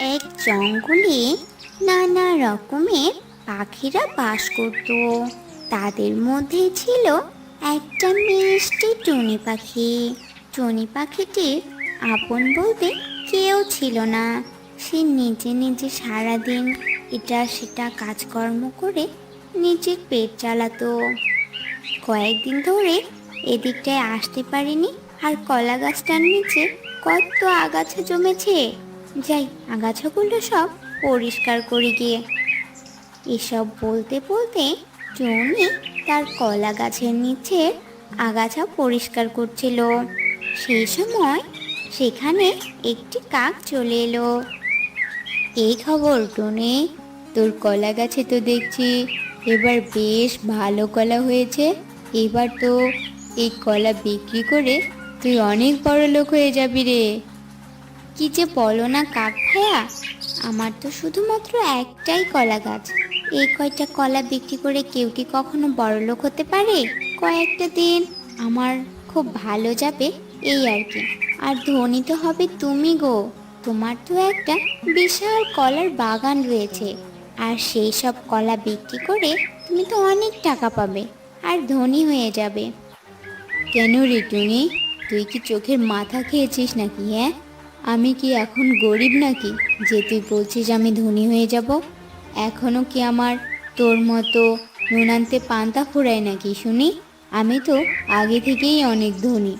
এক জঙ্গলে নানা রকমের পাখিরা বাস করত। তাদের মধ্যে ছিল একটা মিষ্টি টুনি পাখি। টুনি পাখিটির আপন বলতে কেউ ছিল না। সে নিজে নিজে সারাদিন এটা সেটা কাজকর্ম করে নিজের পেট চালাতো। কয়েকদিন ধরে এদিকটায় আসতে পারিনি আর কলা গাছটার নিচে কত আগাছা জমেছে। যাই, আগাছাগুলো সব পরিষ্কার করে গিয়ে। এসব বলতে বলতে টনি তার কলা গাছের নিচে আগাছা পরিষ্কার করছিল। সেই সময় সেখানে একটি কাক চলে এলো। এই খবর, টনি? তোর কলা গাছে তো দেখছি এবার বেশ ভালো কলা হয়েছে। এবার তো এই কলা বিক্রি করে তুই অনেক বড় লোক হয়ে যাবি রে। কি যে বলো না কাক ভাইয়া? আমার তো শুধুমাত্র একটাই কলা গাছ। এই কয়টা কলা বিক্রি করে কেউ কি কখনো বড় লোক হতে পারে? কয়েকটা দিন আমার খুব ভালো যাবে, এই আর কি। আর ধনী তো হবে তুমি গো। তোমার তো একটা বিশাল কলার বাগান রয়েছে। আর সেই সব কলা বিক্রি করে তুমি তো অনেক টাকা পাবে, আর ধনী হয়ে যাবে। কেন রে টুনি? তুই কি চোখের মাথা খেয়েছিস নাকি হ্যাঁ? আমি কি এখন গরিব নাকি? যে তুই বলছিস আমি ধনী হয়ে যাব? এখনও কি আমার তোর মতো নুন আনতে পান্তা ফোড়ায় নাকি শুনি? আমি তো আগে থেকেই অনেক ধনী।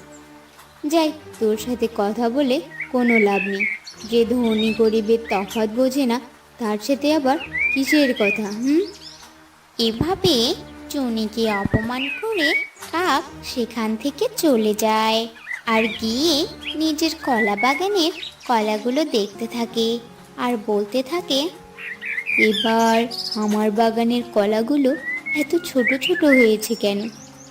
যাই, তোর সাথে কথা বলে কোনো লাভ নেই। যে ধনী গরিবের তফাৎ বোঝে না, তার সাথে আবার কিসের কথা, হুম? এভাবে চুনিকে অপমান করে কাক সেখান থেকে চলে যায়। আর গিয়ে নিজের কলা বাগানের কলাগুলো দেখতে থাকে আর বলতে থাকে, এবার আমার বাগানের কলাগুলো এত ছোট ছোট হয়েছে কেন?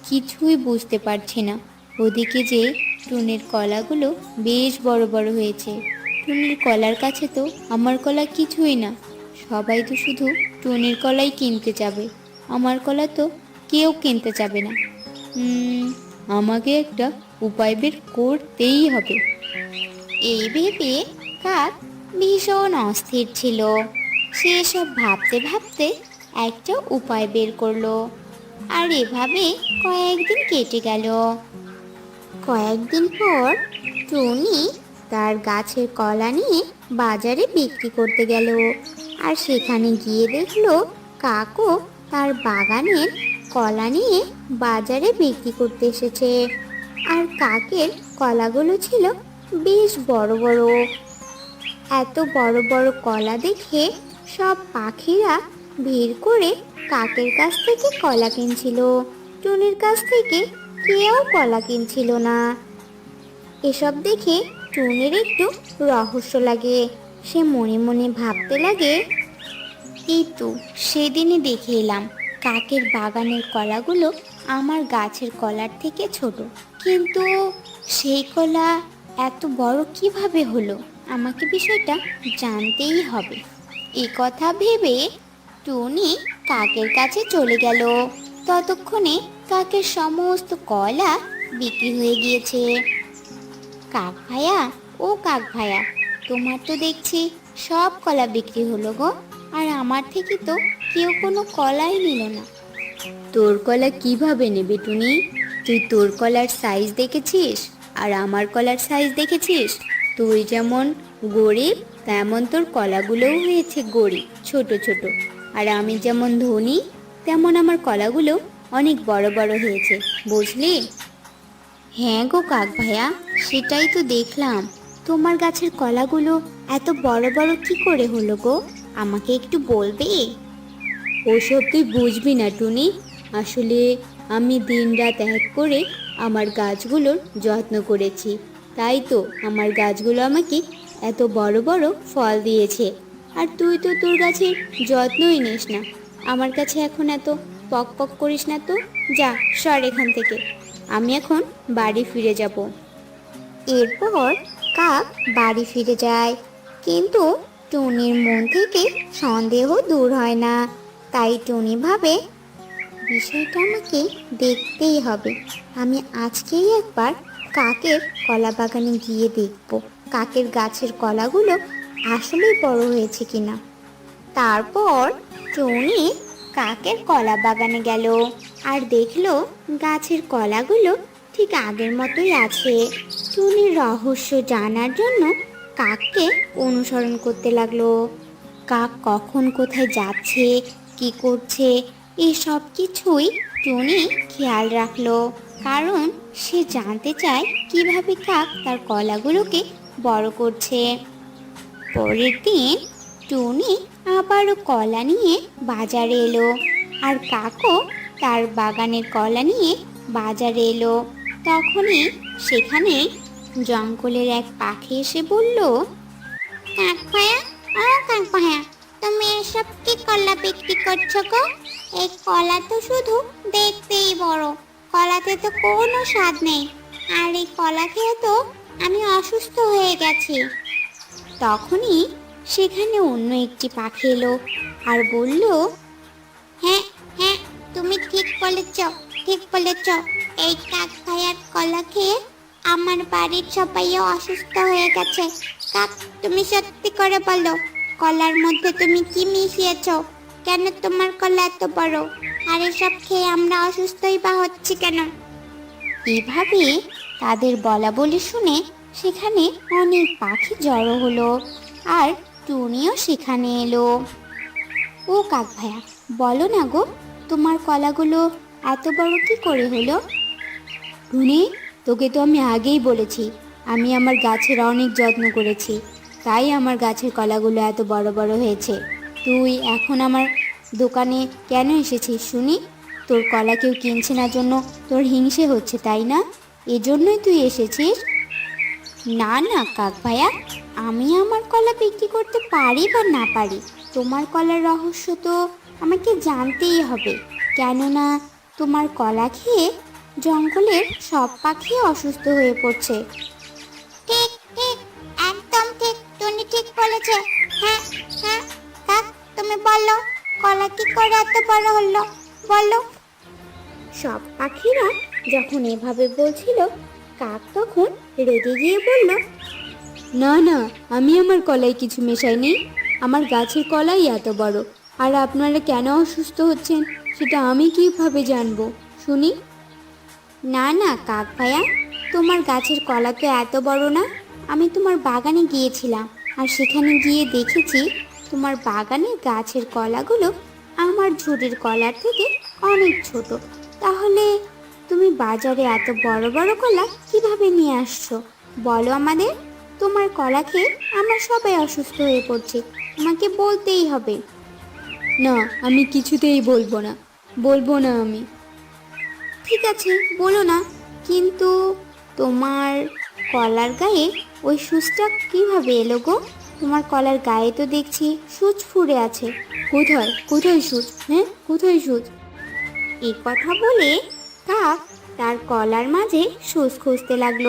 কিছুই বুঝতে পারছি না। ওদিকে যে টুনের কলাগুলো বেশ বড় বড় হয়েছে। টুনির কলার কাছে তো আমার কলা কিছুই না। সবাই তো শুধু টুনির কলাই কিনতে যাবে। আমার কলা তো কেউ কিনতে যাবে না। আমাকে একটা উপায় বের করতেই হবে। এই ভেবে কাক ভীষণ অস্থির ছিল। সে সব ভাবতে ভাবতে একটা উপায় বের করল আর এভাবে কয়েকদিন কেটে গেল। কয়েকদিন পর টনি তার গাছের কলা নিয়ে বাজারে বিক্রি করতে গেল আর সেখানে গিয়ে দেখল কাকও তার বাগানের কলা নিয়ে বাজারে বিক্রি করতে এসেছে। আর কাকের কলাগুলো ছিল বেশ বড় বড়। এত বড় বড় কলা দেখে সব পাখিরা ভিড় করে কাকের কাছ থেকে কলা কিনছিল। টুনির কাছ থেকে কেউ কলা কিনছিল না। এসব দেখে টুনির একটু রহস্য লাগে। সে মনে মনে ভাবতে লাগে, এই তো সেদিনই দেখে এলাম কাকের বাগানের কলাগুলো আমার গাছের কলার থেকে ছোট। কিন্তু সেই কলা এত বড় কীভাবে হলো? আমাকে বিষয়টা জানতেই হবে। এই কথা ভেবে টুনি কাকের কাছে চলে গেল। ততক্ষণে কাকের সমস্ত কলা বিক্রি হয়ে গিয়েছে। কাক ভাইয়া ও কাক ভাইয়া তোমার তো দেখছি সব কলা বিক্রি হলো গো, আর আমার থেকে তো কেউ কোনো কলাই নিল না। তোর কলা কীভাবে নেবে টুনি? তুই তোর কলার সাইজ দেখেছিস? আর আমার কলার সাইজ দেখেছিস? তুই যেমন গরিব, তেমন তোর কলাগুলোও হয়েছে গরিব, ছোট ছোট। আর আমি যেমন ধনী, তেমন আমার কলাগুলো অনেক বড় বড় হয়েছে, বুঝলি? হ্যাঁ গো কাক ভাইয়া, সেটাই তো দেখলাম। তোমার গাছের কলাগুলো এত বড় বড় কি করে হলো গো? আমাকে একটু বলবে? ওসব তুই বুঝবি না টুনি। আসলে আমি দিন রাত এক করে আমার গাছগুলোর যত্ন করেছি। তাই তো আমার গাছগুলো আমাকে এত বড় বড় ফল দিয়েছে। আর তুই তো তোর গাছের যত্নই নিস না। আমার কাছে এখন এত পক পক করিস না তো? যা, সর এখান থেকে। আমি এখন বাড়ি ফিরে যাব। এরপর কাক বাড়ি ফিরে যায়। কিন্তু টুনির মন থেকে সন্দেহ দূর হয় না। তাই টুনি ভাবে বিষয়টা আমাকে দেখতেই হবে। আমি আজকেই একবার কাকের কলা বাগানে গিয়ে দেখব, কাকের গাছের কলাগুলো আসলেই বড় হয়েছে কিনা। তারপর টুনি কাকের কলা বাগানে গেল আর দেখল গাছের কলাগুলো ঠিক আগের মতোই আছে। টুনির রহস্য জানার জন্য কাককে অনুসরণ করতে লাগল। কাক কখন কোথায় যাচ্ছে, কি করছে এই সব কিছুই টুনি খেয়াল রাখল, কারণ সে জানতে চায় কীভাবে কাক তার কলাগুলোকে বড় করছে। পরের দিন টুনি আবারও কলা নিয়ে বাজারে এলো আর কাকও তার বাগানের কলা নিয়ে বাজারে এলো। তখনই সেখানে জঙ্গলের এক পাখি এসে বলল, কাক ভায়া ও কাক ভায়া তুমি এসব কি কলা বিক্রি করছ গো? এই কলা তো শুধু দেখতেই বড়। কলাতে তো কোনো স্বাদ নেই। আর এই কলা খেয়ে তো আমি অসুস্থ হয়ে গেছি। তখনই সেখানে অন্য একটি পাখি এলো আর বলল হ্যাঁ হ্যাঁ তুমি ঠিক বলেছ ঠিক বলেছ। এই কাক ভাইয়ার কলা খেয়ে আমার বাড়ির সবাইও অসুস্থ হয়ে গেছে। কাক, তুমি সত্যি করে বলো কলার মধ্যে তুমি কি মিশিয়েছো? কেন তোমার কলা এত বড়? আর এসব খেয়ে আমরা অসুস্থই বা হচ্ছি কেন? এভাবে তাদের বলা বলি শুনে সেখানে অনেক পাখি জড়ো হলো আর টুনিও সেখানে এলো। ও কাক ভাইয়া বলো না গো, তোমার কলাগুলো এত বড় কি করে হলো? টুনি, তোকে তো আমি আগেই বলেছি, আমি আমার গাছের অনেক যত্ন করেছি। তাই আমার গাছের কলাগুলো এত বড় বড় হয়েছে। তুই এখন আমার দোকানে কেন এসেছিস শুনি? তোর কলা কেউ কিনছে না জন্য তোর হিংসে হচ্ছে, তাই না? এজন্যই তুই এসেছিস? না না, কাক ভাইয়া, আমি আমার কলা বিক্রি করতে পারি বা না পারি, তোমার কলার রহস্য তো আমাকে জানতেই হবে। কেননা তোমার কলা খেয়ে জঙ্গলের সব পাখি অসুস্থ হয়ে পড়ছে। ঠিক হ্যাঁ হ্যাঁ হ্যাঁ তুমি বলো, কলা কি করে এত বড় হলো? বলো। সব পাখিরা যখন এভাবে বলছিল, কাক তখন রেগে গিয়ে বলল, না না, আমি আমার কলায় কিছু মেশাইনি আমার গাছের কলাই এত বড়। আর আপনারা কেন অসুস্থ হচ্ছেন, সেটা আমি কীভাবে জানব? শুনি? না না, কাক ভাইয়া, তোমার গাছের কলা তো এত বড় না। আমি তোমার বাগানে গিয়েছিলাম। আর সেখানে গিয়ে দেখেছি তোমার বাগানের গাছের কলাগুলো আমার ঝুড়ির কলার থেকে অনেক ছোট। তাহলে তুমি বাজারে এত বড় বড় কলা কীভাবে নিয়ে আসছো? বলো আমাদের। তোমার কলা খেয়ে আমরা সবাই অসুস্থ হয়ে পড়ছি। আমাকে বলতেই হবে। না, আমি কিছুতেই বলব না। বলব না আমি। ঠিক আছে, বলো না। কিন্তু তোমার কলার গায়ে ওই সুচটা কীভাবে এলো গো? তোমার কলার গায়ে তো দেখছি সুচ ফুড়ে আছে। কোথায়? কোথায় সুচ? হ্যাঁ কোথায় সুচ? এই কথা বলে কাক তার কলার মাঝে সুচ খুঁজতে লাগল।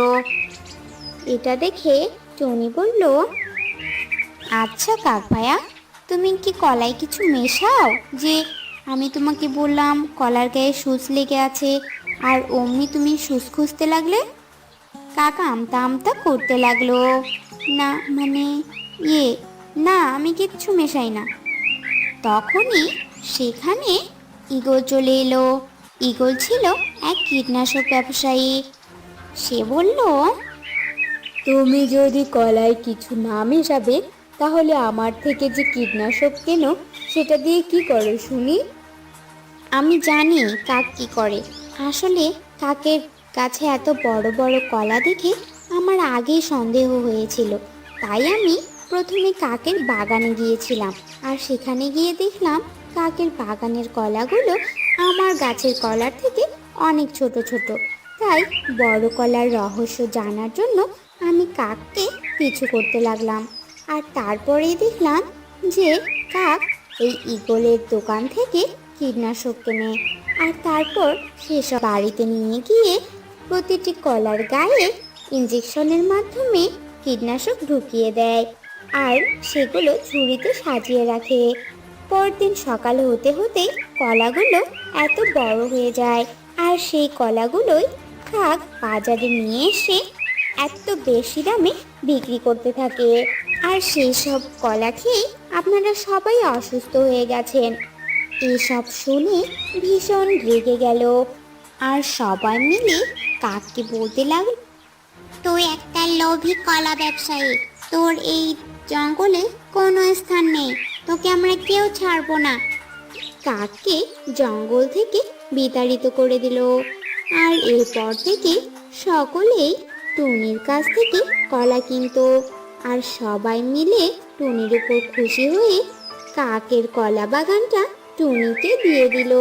এটা দেখে টনি বলল আচ্ছা কাক ভাইয়া তুমি কি কলায় কিছু মেশাও? যে আমি তোমাকে বললাম কলার গায়ে সুচ লেগে আছে, আর অমনি তুমি সুচ খুঁজতে লাগলে? কাকা আমতা আমতা করতে লাগল। না মানে ইয়ে না, আমি কিচ্ছু মেশাই না। তখনই সেখানে ইগল চলে এলো। ইগল ছিল এক কীটনাশক ব্যবসায়ী। সে বলল, তুমি যদি কলায় কিছু না মেশাবে, তাহলে আমার থেকে যে কীটনাশক কেনো, সেটা দিয়ে কি করো শুনি? আমি জানি কাক কি করে। আসলে কাকের কাছে এত বড় বড় কলা দেখে আমার আগেই সন্দেহ হয়েছিল। তাই আমি প্রথমে কাকের বাগানে গিয়েছিলাম আর সেখানে গিয়ে দেখলাম কাকের বাগানের কলাগুলো আমার গাছের কলার থেকে অনেক ছোট ছোট। তাই বড় কলার রহস্য জানার জন্য আমি কাককে পিছু করতে লাগলাম আর তারপরেই দেখলাম যে কাক এই ইগলের দোকান থেকে কীটনাশক কেনে আর তারপর সেসব বাড়িতে নিয়ে গিয়ে প্রতিটি কলার গায়ে ইঞ্জেকশনের মাধ্যমে কীটনাশক ঢুকিয়ে দেয় আর সেগুলো ঝুড়িতে সাজিয়ে রাখে। পরদিন সকাল হতে হতেই কলাগুলো এত বড় হয়ে যায় আর সেই কলাগুলোই কাক বাজারে নিয়ে এসে এত বেশি দামে বিক্রি করতে থাকে। আর সেই সব কলা খেয়ে আপনারা সবাই অসুস্থ হয়ে গেছেন। এসব শুনে ভীষণ রেগে গেল। আর সবাই মিলে কাককে বলতে লাগল? তুই একটা লোভী কলা ব্যবসায়ী। তোর এই জঙ্গলে কোনো স্থান নেই। তোকে আমরা কেউ ছাড়বো না। কাককে জঙ্গল থেকে বিতাড়িত করে দিল। আর এরপর থেকে সকলেই টুনির কাছ থেকে কলা কিনতো। আর সবাই মিলে টুনির উপর খুশি হয়ে কাকের কলা বাগানটা টুনিকে দিয়ে দিল।